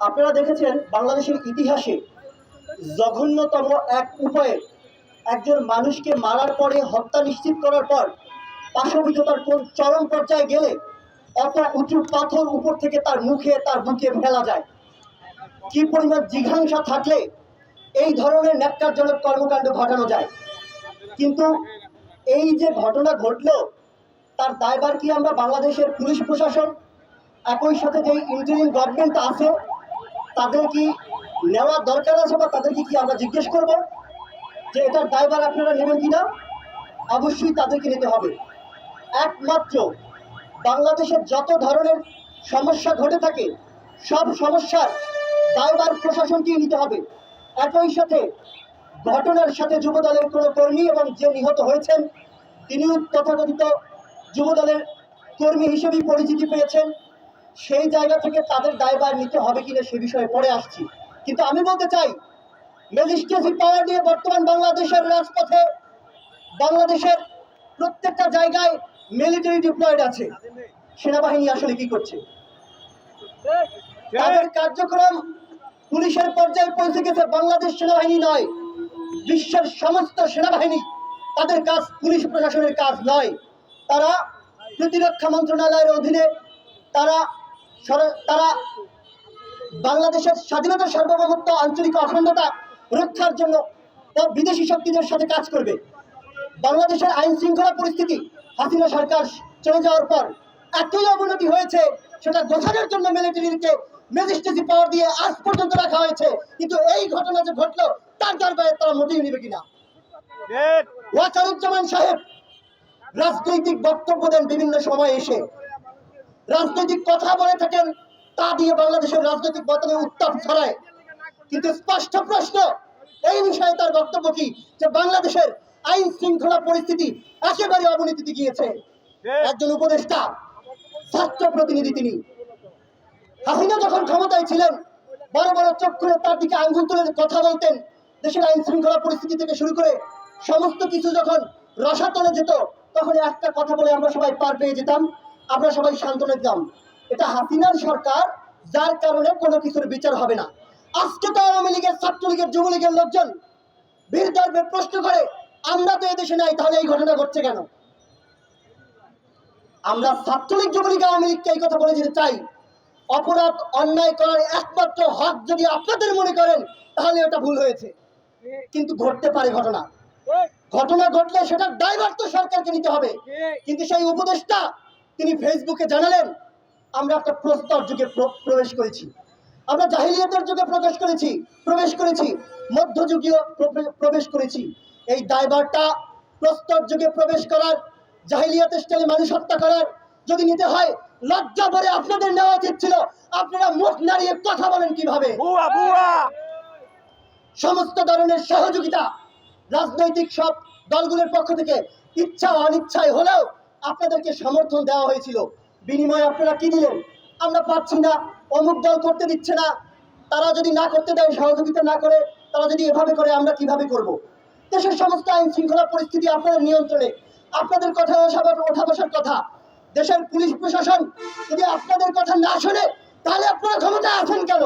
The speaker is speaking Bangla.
আপনারা দেখেছেন বাংলাদেশের ইতিহাসে জঘন্যতম এক উপায়ে একজন মানুষকে মারার পরে হত্যা নিশ্চিত করার পর পাশবিকতার কোন চরম পর্যায়ে গেলে অত উঁচু পাথর উপর থেকে তার মুখে, তার বুকে ফেলা যায়? কি পরিমাণ জিঘাংসা থাকলে এই ধরনের ন্যাক্কারজনক কর্মকাণ্ড ঘটানো যায়? কিন্তু এই যে ঘটনা ঘটলো, তার দায়ভার কি আমরা বাংলাদেশের পুলিশ প্রশাসন, একই সাথে যে ইন্টারিম গভর্নমেন্ট আছে তাদের কি নেওয়ার দরকার আছে বা তাদেরকে কি আমরা জিজ্ঞেস করব যে এটার দায়ভার আপনারা নেবেন কিনা? অবশ্যই তাদেরকে নিতে হবে। একমাত্র বাংলাদেশের যত ধরনের সমস্যা ঘটে থাকে, সব সমস্যার দায়ভার প্রশাসনকেই নিতে হবে। একই সাথে ঘটনার সাথে যুবদলের কোনো কর্মী এবং যে নিহত হয়েছেন, তিনিও তথাকথিত যুবদলের কর্মী হিসেবেই পরিচিতি পেয়েছেন। সেই জায়গা থেকে তাদের দায়ভার নিতে হবে কিনা সে বিষয়ে পরে আসছি। কিন্তু আমি বলতে চাই ম্যাজিস্ট্রেসি পাওয়ার নিয়ে বর্তমান বাংলাদেশের রাজপথে বাংলাদেশের প্রত্যেকটা জায়গায় মিলিটারি ডিপ্লয়েড আছে। সেনাবাহিনী আসলে কি করছে? তাদের কার্যক্রম পুলিশের পর্যায়ে পৌঁছে গেছে বাংলাদেশ সেনাবাহিনী নয়, বিশ্বের সমস্ত সেনাবাহিনী। তাদের কাজ পুলিশ প্রশাসনের কাজ নয়। তারা প্রতিরক্ষা মন্ত্রণালয়ের অধীনে, তারা তারা বাংলাদেশের স্বাধীনতা সার্বভৌমত্ব আঞ্চলিক অখণ্ডতা রক্ষার জন্য বিদেশি শক্তিদের সাথে কাজ করবে। বাংলাদেশের আইন শৃঙ্খলা পরিস্থিতি হাসিনা সরকার চলে যাওয়ার পর এতই অবনতি হয়েছে সেটা গোছানোর জন্য মিলিটারিকে ম্যাজিস্ট্রেসি পাওয়ার দিয়ে আজ পর্যন্ত রাখা হয়েছে। কিন্তু এই ঘটনা যে ঘটলো তার দরবারে তারা মোটেই নেবে কিনা? ওয়াকারুজ্জামান সাহেব রাজনৈতিক বক্তব্য দেন বিভিন্ন সময় এসে। রাজনৈতিক কথা বলে থাকেন, তা দিয়ে বাংলাদেশের রাজনৈতিক বদলে উত্তাপ ছড়ায়। কিন্তু স্পষ্ট প্রশ্ন, এই বিষয়ে তার বক্তব্য কি? যে বাংলাদেশের আইন শৃঙ্খলা পরিস্থিতি একেবারে অবনতিতে গিয়েছে। একজন উপদেষ্টা, ছাত্র প্রতিনিধি তিনি। হাসিনা যখন ক্ষমতায় ছিলেন, বড় বড় চোখ তার দিকে আঙ্গুল তুলে কথা বলতেন। দেশের আইন শৃঙ্খলা পরিস্থিতি থেকে শুরু করে সমস্ত কিছু যখন রসাতলে যেত, তখন একটা কথা বলে আমরা সবাই পার পেয়ে যেতাম। আমরা সবাই সান্ত্বনা দিতাম এটা হাসিনার সরকার, যার কারণে কোনো কিছুর বিচার হবে না। আজকে তো আওয়ামী লীগের, ছাত্রলীগের, যুবলীগের লোকজন বীর দর্পে প্রশ্ন করে, আমরা তো এদেশে নাই, তাহলে এই ঘটনা ঘটছে কেন? আমরা ছাত্রলীগ, যুবলীগ, আওয়ামী লীগকে এই কথা বলে যেতে চাই। অপরাধ, অন্যায় করার একমাত্র হক যদি আপনাদের মনে করেন, তাহলে ওটা ভুল হয়েছে। কিন্তু ঘটতে পারে ঘটনা। ঘটনা ঘটলে সেটার দায়ভার তো সরকারকে নিতে হবে। কিন্তু সেই উপদেষ্টা তিনি ফেসবুকে জানালেন আমরা একটা প্রস্তর যুগে প্রবেশ করেছি। আমরা জাহিলিয়াতের যুগে প্রবেশ করেছি প্রবেশ করেছি মধ্যযুগীয় প্রবেশ করেছি। এই দায়ভারটা প্রস্তর যুগে প্রবেশ করার জাহিলিয়াতের স্টাইলে মানুষ হত্যা করার যদি নিতে হয় লজ্জা ভরে আপনাদের নেওয়া উচিত ছিল। আপনারা মুখ নাড়িয়ে কথা বলেন কীভাবে? সমস্ত ধরনের সহযোগিতা রাজনৈতিক সব দলগুলোর পক্ষ থেকে ইচ্ছা অনিচ্ছায় হলেও আপনাদেরকে সমর্থন দেওয়া হয়েছিল। বিনিময়ে আপনারা কি দিলেন? আমরা পাচ্ছি না, অমুক দল করতে দিচ্ছে না। তারা যদি না করতে দেয়, সহযোগিতা না করে, তারা যদি এভাবে করে, আমরা কীভাবে করব। দেশের সমস্ত আইন শৃঙ্খলা পরিস্থিতি আপনাদের নিয়ন্ত্রণে। আপনাদের কথা ওঠা ওঠা বসার কথা। দেশের পুলিশ প্রশাসন যদি আপনাদের কথা না শোনে, তাহলে আপনারা ক্ষমতা আছেন কেন?